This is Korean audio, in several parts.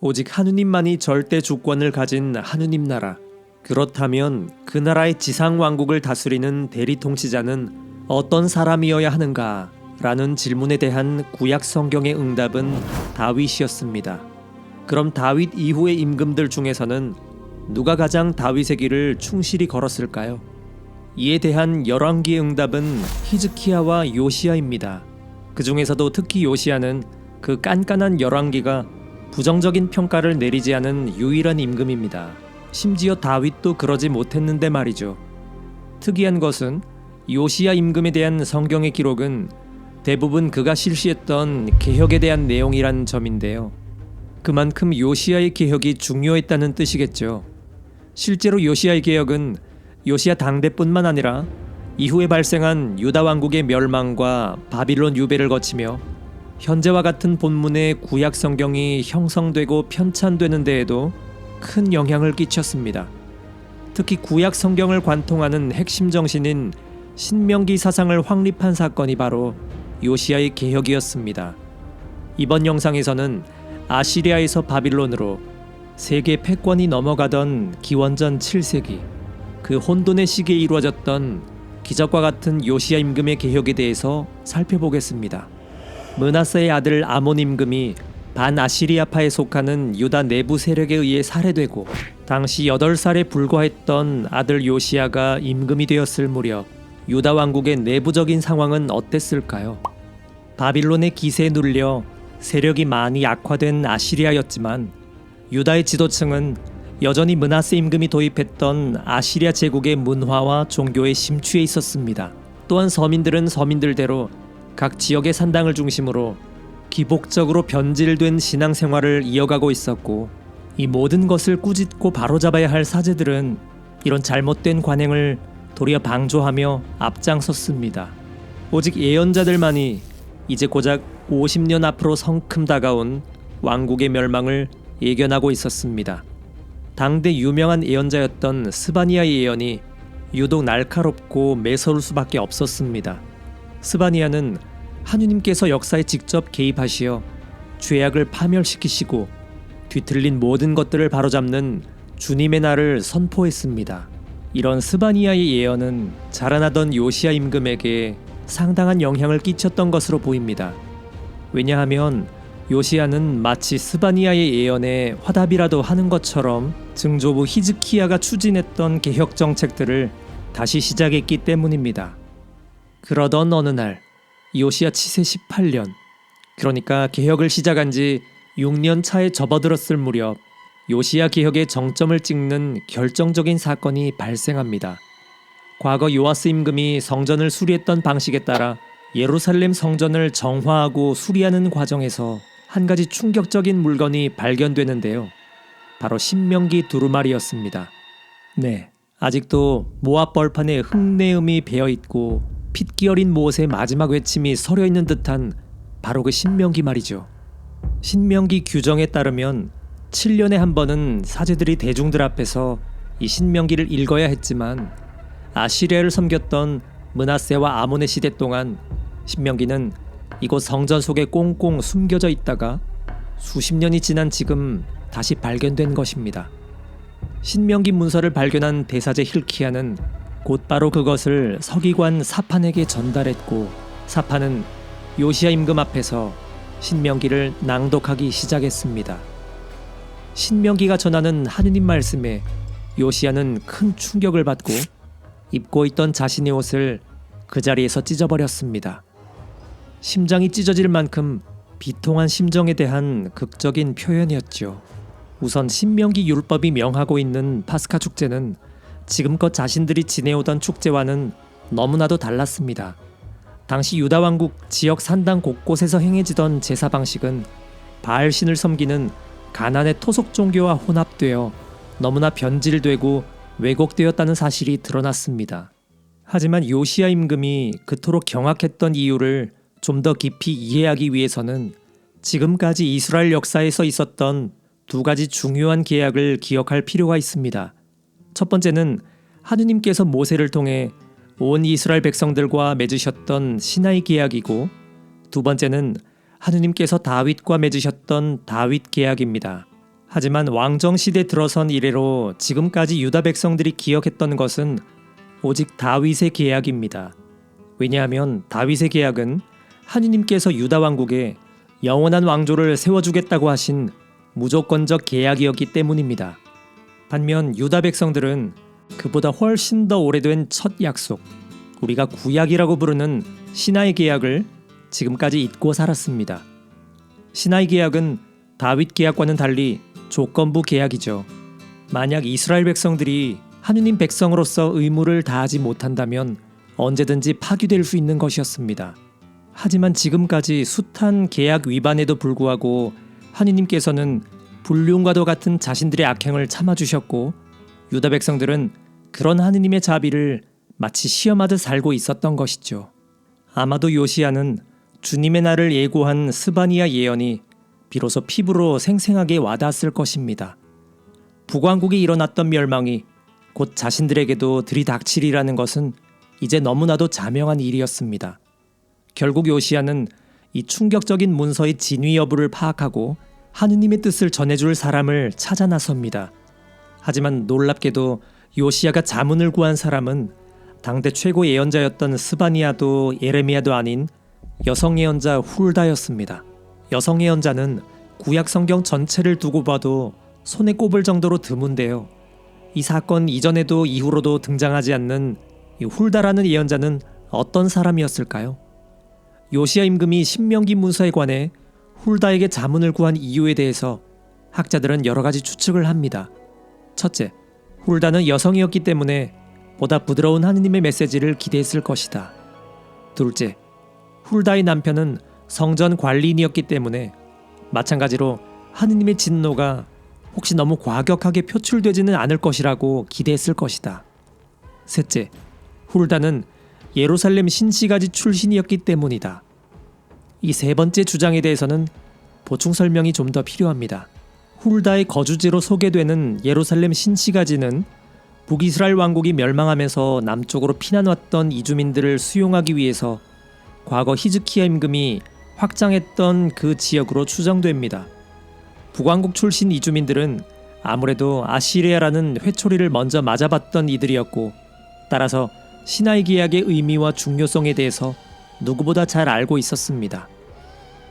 오직 하느님만이 절대 주권을 가진 하느님 나라. 그렇다면 그 나라의 지상 왕국을 다스리는 대리 통치자는 어떤 사람이어야 하는가? 라는 질문에 대한 구약 성경의 응답은 다윗이었습니다. 그럼 다윗 이후의 임금들 중에서는 누가 가장 다윗의 길을 충실히 걸었을까요? 이에 대한 열왕기의 응답은 히즈키야와 요시야입니다. 그 중에서도 특히 요시야는 그 깐깐한 열왕기가 부정적인 평가를 내리지 않은 유일한 임금입니다. 심지어 다윗도 그러지 못했는데 말이죠. 특이한 것은 요시야 임금에 대한 성경의 기록은 대부분 그가 실시했던 개혁에 대한 내용이란 점인데요. 그만큼 요시야의 개혁이 중요했다는 뜻이겠죠. 실제로 요시야의 개혁은 요시야 당대뿐만 아니라 이후에 발생한 유다 왕국의 멸망과 바빌론 유배를 거치며 현재와 같은 본문의 구약 성경이 형성되고 편찬되는 데에도 큰 영향을 끼쳤습니다. 특히 구약 성경을 관통하는 핵심 정신인 신명기 사상을 확립한 사건이 바로 요시야의 개혁이었습니다. 이번 영상에서는 아시리아에서 바빌론으로 세계 패권이 넘어가던 기원전 7세기 그 혼돈의 시기에 이루어졌던 기적과 같은 요시야 임금의 개혁에 대해서 살펴보겠습니다. 문하세의 아들 아몬 임금이 반 아시리아파에 속하는 유다 내부 세력에 의해 살해되고 당시 8살에 불과했던 아들 요시야가 임금이 되었을 무렵 유다 왕국의 내부적인 상황은 어땠을까요? 바빌론의 기세에 눌려 세력이 많이 악화된 아시리아였지만 유다의 지도층은 여전히 문하세 임금이 도입했던 아시리아 제국의 문화와 종교에 심취해 있었습니다. 또한 서민들은 서민들대로 각 지역의 산당을 중심으로 기복적으로 변질된 신앙생활을 이어가고 있었고 이 모든 것을 꾸짖고 바로잡아야 할 사제들은 이런 잘못된 관행을 도리어 방조하며 앞장섰습니다. 오직 예언자들만이 이제 고작 50년 앞으로 성큼 다가온 왕국의 멸망을 예견하고 있었습니다. 당대 유명한 예언자였던 스바니아의 예언이 유독 날카롭고 매서울 수밖에 없었습니다. 스바니아는 하느님께서 역사에 직접 개입하시어 죄악을 파멸시키시고 뒤틀린 모든 것들을 바로잡는 주님의 날을 선포했습니다. 이런 스바니아의 예언은 자라나던 요시아 임금에게 상당한 영향을 끼쳤던 것으로 보입니다. 왜냐하면 요시아는 마치 스바니아의 예언에 화답이라도 하는 것처럼 증조부 히즈키야가 추진했던 개혁 정책들을 다시 시작했기 때문입니다. 그러던 어느 날 요시아 치세 18년 그러니까 개혁을 시작한 지 6년 차에 접어들었을 무렵 요시아 개혁의 정점을 찍는 결정적인 사건이 발생합니다. 과거 요아스 임금이 성전을 수리했던 방식에 따라 예루살렘 성전을 정화하고 수리하는 과정에서 한 가지 충격적인 물건이 발견되는데요. 바로 신명기 두루마리였습니다. 네, 아직도 모압 벌판에 흙내음이 배어 있고 핏기 어린 모세의 마지막 외침이 서려 있는 듯한 바로 그 신명기 말이죠. 신명기 규정에 따르면 7년에 한 번은 사제들이 대중들 앞에서 이 신명기를 읽어야 했지만 아시리아를 섬겼던 문하세와 아몬의 시대 동안 신명기는 이곳 성전 속에 꽁꽁 숨겨져 있다가 수십 년이 지난 지금 다시 발견된 것입니다. 신명기 문서를 발견한 대사제 힐키아는 곧바로 그것을 서기관 사판에게 전달했고 사판은 요시아 임금 앞에서 신명기를 낭독하기 시작했습니다. 신명기가 전하는 하느님 말씀에 요시아는 큰 충격을 받고 입고 있던 자신의 옷을 그 자리에서 찢어버렸습니다. 심장이 찢어질 만큼 비통한 심정에 대한 극적인 표현이었죠. 우선 신명기 율법이 명하고 있는 파스카 축제는 지금껏 자신들이 지내오던 축제와는 너무나도 달랐습니다. 당시 유다 왕국 지역 산당 곳곳에서 행해지던 제사 방식은 바알 신을 섬기는 가난의 토속 종교와 혼합되어 너무나 변질되고 왜곡되었다는 사실이 드러났습니다. 하지만 요시아 임금이 그토록 경악했던 이유를 좀 더 깊이 이해하기 위해서는 지금까지 이스라엘 역사에서 있었던 두 가지 중요한 계약을 기억할 필요가 있습니다. 첫 번째는 하느님께서 모세를 통해 온 이스라엘 백성들과 맺으셨던 시나이 계약이고 두 번째는 하느님께서 다윗과 맺으셨던 다윗 계약입니다. 하지만 왕정 시대 들어선 이래로 지금까지 유다 백성들이 기억했던 것은 오직 다윗의 계약입니다. 왜냐하면 다윗의 계약은 하느님께서 유다 왕국에 영원한 왕조를 세워주겠다고 하신 무조건적 계약이었기 때문입니다. 반면 유다 백성들은 그보다 훨씬 더 오래된 첫 약속, 우리가 구약이라고 부르는 신하의 계약을 지금까지 잊고 살았습니다. 신하의 계약은 다윗 계약과는 달리 조건부 계약이죠. 만약 이스라엘 백성들이 하느님 백성으로서 의무를 다하지 못한다면 언제든지 파기될 수 있는 것이었습니다. 하지만 지금까지 숱한 계약 위반에도 불구하고 하느님께서는 불륜과도 같은 자신들의 악행을 참아주셨고 유다 백성들은 그런 하느님의 자비를 마치 시험하듯 살고 있었던 것이죠. 아마도 요시아는 주님의 날을 예고한 스바니아 예언이 비로소 피부로 생생하게 와닿았을 것입니다. 북왕국에 일어났던 멸망이 곧 자신들에게도 들이닥치리라는 것은 이제 너무나도 자명한 일이었습니다. 결국 요시아는 이 충격적인 문서의 진위 여부를 파악하고 하느님의 뜻을 전해줄 사람을 찾아 나섭니다. 하지만 놀랍게도 요시아가 자문을 구한 사람은 당대 최고 예언자였던 스바니아도 예레미야도 아닌 여성 예언자 훌다였습니다. 여성 예언자는 구약 성경 전체를 두고 봐도 손에 꼽을 정도로 드문데요. 이 사건 이전에도 이후로도 등장하지 않는 이 훌다라는 예언자는 어떤 사람이었을까요? 요시아 임금이 신명기 문서에 관해 훌다에게 자문을 구한 이유에 대해서 학자들은 여러 가지 추측을 합니다. 첫째, 훌다는 여성이었기 때문에 보다 부드러운 하느님의 메시지를 기대했을 것이다. 둘째, 훌다의 남편은 성전 관리인이었기 때문에 마찬가지로 하느님의 진노가 혹시 너무 과격하게 표출되지는 않을 것이라고 기대했을 것이다. 셋째, 훌다는 예루살렘 신시가지 출신이었기 때문이다. 이 세 번째 주장에 대해서는 보충 설명이 좀 더 필요합니다. 훌다의 거주지로 소개되는 예루살렘 신시가지는 북이스라엘 왕국이 멸망하면서 남쪽으로 피난 왔던 이주민들을 수용하기 위해서 과거 히즈키야 임금이 확장했던 그 지역으로 추정됩니다. 북왕국 출신 이주민들은 아무래도 아시리아라는 회초리를 먼저 맞아봤던 이들이었고 따라서 신하의 계약의 의미와 중요성에 대해서 누구보다 잘 알고 있었습니다.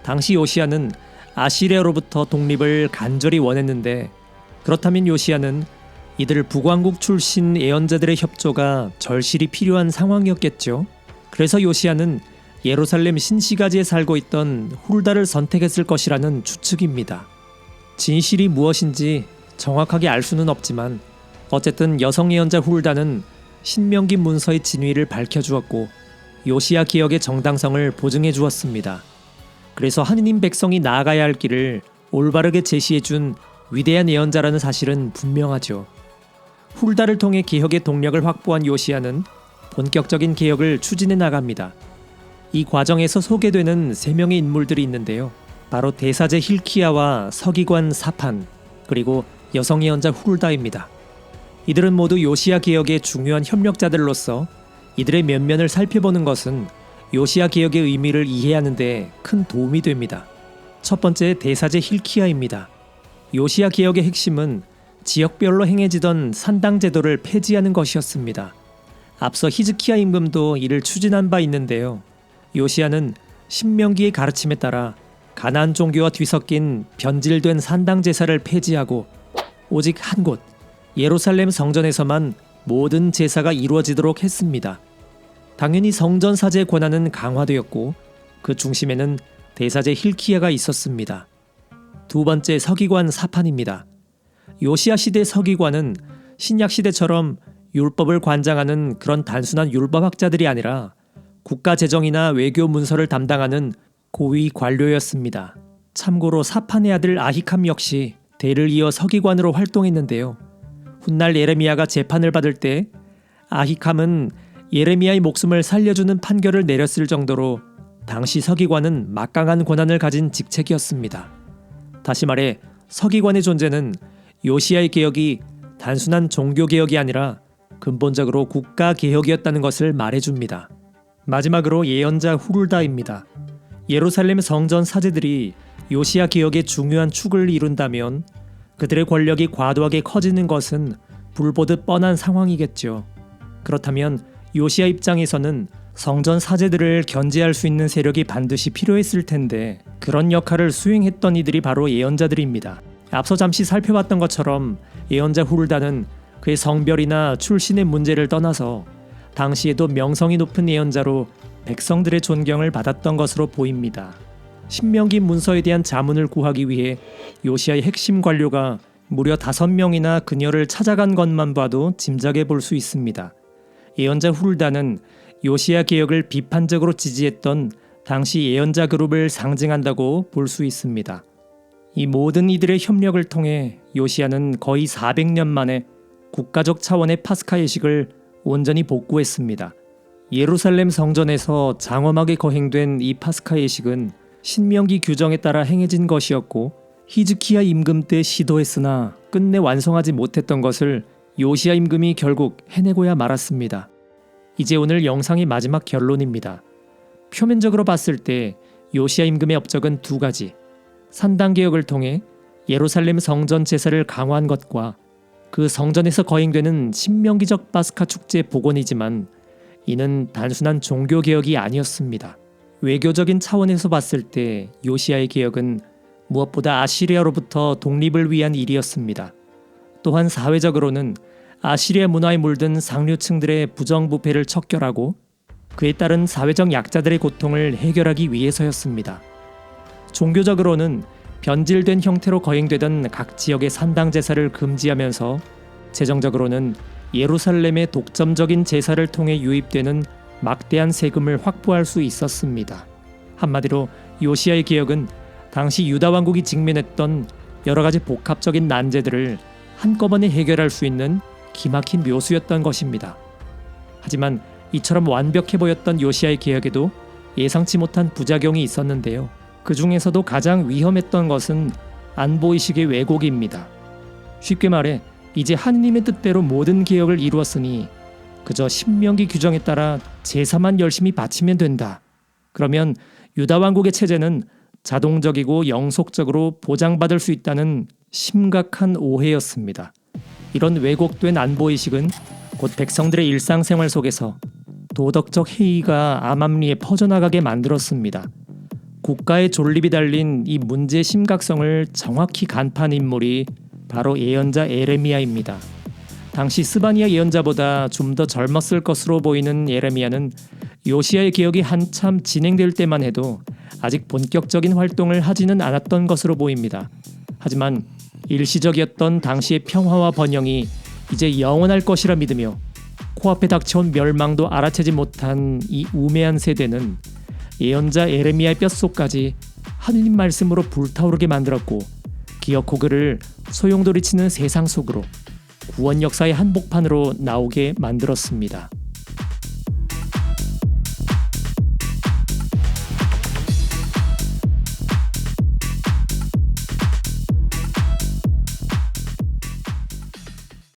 당시 요시아는 아시리아로부터 독립을 간절히 원했는데 그렇다면 요시아는 이들 북왕국 출신 예언자들의 협조가 절실히 필요한 상황이었겠죠. 그래서 요시아는 예루살렘 신시가지에 살고 있던 훌다를 선택했을 것이라는 추측입니다. 진실이 무엇인지 정확하게 알 수는 없지만 어쨌든 여성 예언자 훌다는 신명기 문서의 진위를 밝혀주었고 요시아 기억의 정당성을 보증해 주었습니다. 그래서 하느님 백성이 나아가야 할 길을 올바르게 제시해 준 위대한 예언자라는 사실은 분명하죠. 훌다를 통해 개혁의 동력을 확보한 요시아는 본격적인 개혁을 추진해 나갑니다. 이 과정에서 소개되는 세 명의 인물들이 있는데요. 바로 대사제 힐키야와 서기관 사판 그리고 여성 예언자 훌다입니다. 이들은 모두 요시아 개혁의 중요한 협력자들로서 이들의 면면을 살펴보는 것은 요시아 개혁의 의미를 이해하는 데 큰 도움이 됩니다. 첫 번째 대사제 힐키야입니다. 요시아 개혁의 핵심은 지역별로 행해지던 산당 제도를 폐지하는 것이었습니다. 앞서 히즈키야 임금도 이를 추진한 바 있는데요. 요시아는 신명기의 가르침에 따라 가나안 종교와 뒤섞인 변질된 산당 제사를 폐지하고 오직 한 곳 예루살렘 성전에서만 모든 제사가 이루어지도록 했습니다. 당연히 성전 사제의 권한은 강화되었고 그 중심에는 대사제 힐키야가 있었습니다. 두 번째 서기관 사판입니다. 요시아 시대 서기관은 신약 시대처럼 율법을 관장하는 그런 단순한 율법학자들이 아니라 국가 재정이나 외교 문서를 담당하는 고위 관료였습니다. 참고로 사판의 아들 아히캄 역시 대를 이어 서기관으로 활동했는데요. 훗날 예레미야가 재판을 받을 때 아히캄은 예레미야의 목숨을 살려주는 판결을 내렸을 정도로 당시 서기관은 막강한 권한을 가진 직책이었습니다. 다시 말해 서기관의 존재는 요시아의 개혁이 단순한 종교 개혁이 아니라 근본적으로 국가 개혁이었다는 것을 말해줍니다. 마지막으로 예언자 후르다입니다. 예루살렘 성전 사제들이 요시아 개혁의 중요한 축을 이룬다면 그들의 권력이 과도하게 커지는 것은 불보듯 뻔한 상황이겠죠. 그렇다면 요시아 입장에서는 성전 사제들을 견제할 수 있는 세력이 반드시 필요했을 텐데 그런 역할을 수행했던 이들이 바로 예언자들입니다. 앞서 잠시 살펴봤던 것처럼 예언자 후르다는 그의 성별이나 출신의 문제를 떠나서 당시에도 명성이 높은 예언자로 백성들의 존경을 받았던 것으로 보입니다. 신명기 문서에 대한 자문을 구하기 위해 요시아의 핵심 관료가 무려 다섯 명이나 그녀를 찾아간 것만 봐도 짐작해 볼 수 있습니다. 예언자 훌다는 요시아 개혁을 비판적으로 지지했던 당시 예언자 그룹을 상징한다고 볼 수 있습니다. 이 모든 이들의 협력을 통해 요시아는 거의 400년 만에 국가적 차원의 파스카 예식을 온전히 복구했습니다. 예루살렘 성전에서 장엄하게 거행된 이 파스카 예식은 신명기 규정에 따라 행해진 것이었고 히즈키야 임금 때 시도했으나 끝내 완성하지 못했던 것을 요시야 임금이 결국 해내고야 말았습니다. 이제 오늘 영상의 마지막 결론입니다. 표면적으로 봤을 때 요시야 임금의 업적은 두 가지. 산당 개혁을 통해 예루살렘 성전 제사를 강화한 것과 그 성전에서 거행되는 신명기적 파스카 축제 복원이지만 이는 단순한 종교 개혁이 아니었습니다. 외교적인 차원에서 봤을 때 요시아의 개혁은 무엇보다 아시리아로부터 독립을 위한 일이었습니다. 또한 사회적으로는 아시리아 문화에 물든 상류층들의 부정부패를 척결하고 그에 따른 사회적 약자들의 고통을 해결하기 위해서였습니다. 종교적으로는 변질된 형태로 거행되던 각 지역의 산당 제사를 금지하면서 재정적으로는 예루살렘의 독점적인 제사를 통해 유입되는 막대한 세금을 확보할 수 있었습니다. 한마디로 요시아의 개혁은 당시 유다 왕국이 직면했던 여러 가지 복합적인 난제들을 한꺼번에 해결할 수 있는 기막힌 묘수였던 것입니다. 하지만 이처럼 완벽해 보였던 요시아의 개혁에도 예상치 못한 부작용이 있었는데요. 그 중에서도 가장 위험했던 것은 안보의식의 왜곡입니다. 쉽게 말해 이제 하느님의 뜻대로 모든 개혁을 이루었으니 그저 신명기 규정에 따라 제사만 열심히 바치면 된다. 그러면 유다 왕국의 체제는 자동적이고 영속적으로 보장받을 수 있다는 심각한 오해였습니다. 이런 왜곡된 안보 의식은 곧 백성들의 일상생활 속에서 도덕적 해이가 암암리에 퍼져나가게 만들었습니다. 국가의 존립이 달린 이 문제의 심각성을 정확히 간파한 인물이 바로 예언자 에레미야입니다. 당시 스바니아 예언자보다 좀 더 젊었을 것으로 보이는 예레미야는 요시아의 개혁이 한참 진행될 때만 해도 아직 본격적인 활동을 하지는 않았던 것으로 보입니다. 하지만 일시적이었던 당시의 평화와 번영이 이제 영원할 것이라 믿으며 코앞에 닥쳐온 멸망도 알아채지 못한 이 우매한 세대는 예언자 에레미야의 뼛속까지 하느님 말씀으로 불타오르게 만들었고 기어코 그를 소용돌이치는 세상 속으로 구원 역사의 한복판으로 나오게 만들었습니다.